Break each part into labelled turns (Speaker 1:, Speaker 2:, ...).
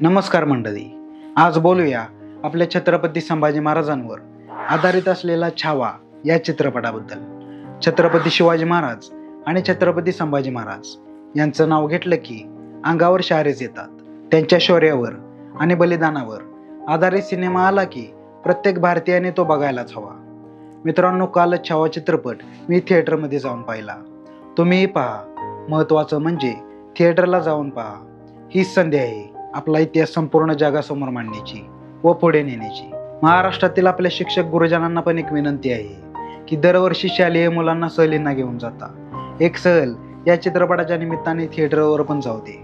Speaker 1: नमस्कार मंडळी. आज बोलूया आपल्या छत्रपती संभाजी महाराजांवर आधारित असलेला छावा या चित्रपटाबद्दल. छत्रपती शिवाजी महाराज आणि छत्रपती संभाजी महाराज यांचं नाव घेतलं की अंगावर शारेच येतात. त्यांच्या शौर्यावर आणि बलिदानावर आधारित सिनेमा आला की प्रत्येक भारतीयाने तो बघायलाच हवा. मित्रांनो कालच छावा चित्रपट मी थिएटरमध्ये जाऊन पाहिला. तुम्हीही पहा. महत्त्वाचं म्हणजे थिएटरला जाऊन पहा. हीच संधी आहे. आपला इतिहास संपूर्ण जगासमोर मांडण्याची व पुढे नेण्याची. महाराष्ट्रातील आपल्या शिक्षक गुरुजनांना पण एक विनंती आहे की दरवर्षी शालेय मुलांना सहलींना घेऊन जाता. एक सहल या चित्रपटाच्या निमित्ताने थिएटरवर पण जाऊ दे.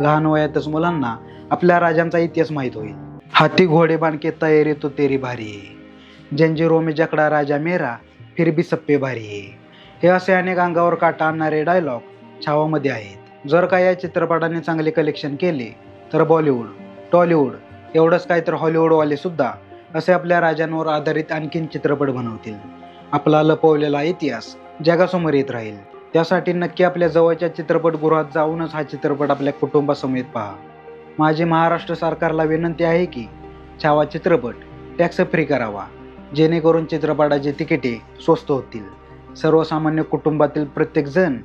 Speaker 1: लहान वयातच मुलांना आपल्या राजांचा इतिहास माहीत होईल. हाती घोडे बांधके तयारी तो तेरी भारी आहे. जंजीरो में जकडा राजा मेरा फिर भी सप्पे भारी आहे. हे असे अनेक अंगावर काटा आणणारे डायलॉग छावामध्ये आहेत. जर का या चित्रपटाने चांगले कलेक्शन केले तर बॉलिवूड टॉलिवूड एवढंच काय तर हॉलिवूडवाले सुद्धा असे आपल्या राजांवर आधारित आणखीन चित्रपट बनवतील. आपला लपवलेला इतिहास जगासमोर येत राहील. त्यासाठी नक्की आपल्या जवळच्या चित्रपटगृहात जाऊनच हा चित्रपट आपल्या कुटुंबासमेत पहा. माझी महाराष्ट्र सरकारला विनंती आहे की छावा चित्रपट टॅक्स फ्री करावा. जेणेकरून चित्रपटाची तिकिटे स्वस्त होतील. सर्वसामान्य कुटुंबातील प्रत्येकजण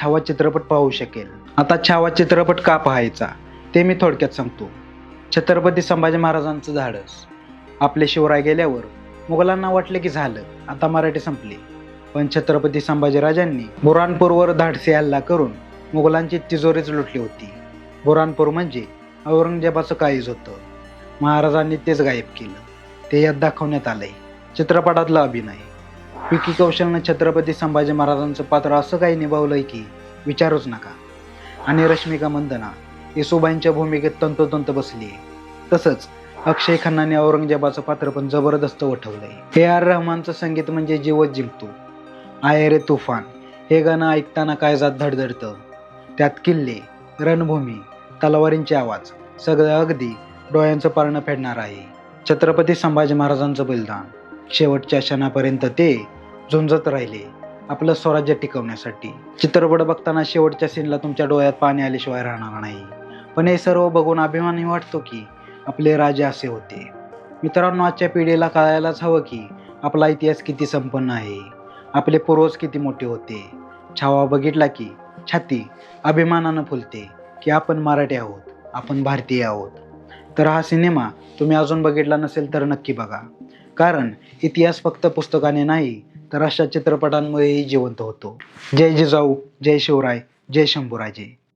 Speaker 1: छावा चित्रपट पाहू शकेल. आता छावा चित्रपट का पाहायचा? ते मी थोडक्यात सांगतो. छत्रपती संभाजी महाराजांचं धाडस. आपले शिवराय गेल्यावर मुघलांना वाटले की झालं आता मराठी संपली. पण छत्रपती संभाजीराजांनी बुरानपूरवर धाडसी हल्ला करून मुघलांची तिजोरीच लुटली होती. बुरानपूर म्हणजे औरंगजेबाचं काळीज होतं. महाराजांनी तेच गायब केलं. ते यात दाखवण्यात आलंय. चित्रपटातला अभिनय. विकी कौशलनं छत्रपती संभाजी महाराजांचं पात्र असं काही निभावलंय की विचारूच नका. आणि रश्मिका मंदना येसुबाईंच्या भूमिकेत तंतोतंत बसली. आहे तसंच अक्षय खन्नाने औरंगजेबाचं पात्र पण जबरदस्त वठवलंय. ए आर रहमानचं संगीत म्हणजे जीवच जिंकतो. आय रे तुफान हे गाणं ऐकताना काळजात धडधडतं? त्यात किल्ले रणभूमी तलवारींचे आवाज सगळं अगदी डोळ्यांचं पारणं फेडणार आहे. छत्रपती संभाजी महाराजांचं बलिदान. शेवटच्या क्षणापर्यंत ते झुंजत राहिले. आपलं स्वराज्य टिकवण्यासाठी. चित्रपट बघताना शेवटच्या सीनला तुमच्या डोळ्यात पाणी आल्याशिवाय राहणार नाही. पण हे सर्व बघून अभिमानही वाटतो की आपले राजे असे होते. मित्रांनो आजच्या पिढीला कळायलाच हवं की आपला इतिहास किती संपन्न आहे. आपले पूर्वज किती मोठे होते. छावा बघितला की छाती अभिमानानं फुलते की आपण मराठी आहोत आपण भारतीय आहोत. तर हा सिनेमा तुम्ही अजून बघितला नसेल तर नक्की बघा. कारण इतिहास फक्त पुस्तकाने नाही तर अशा चित्रपटांमुळेही जिवंत होतो. जय जिजाऊ जय शिवराय जय शंभूराजे.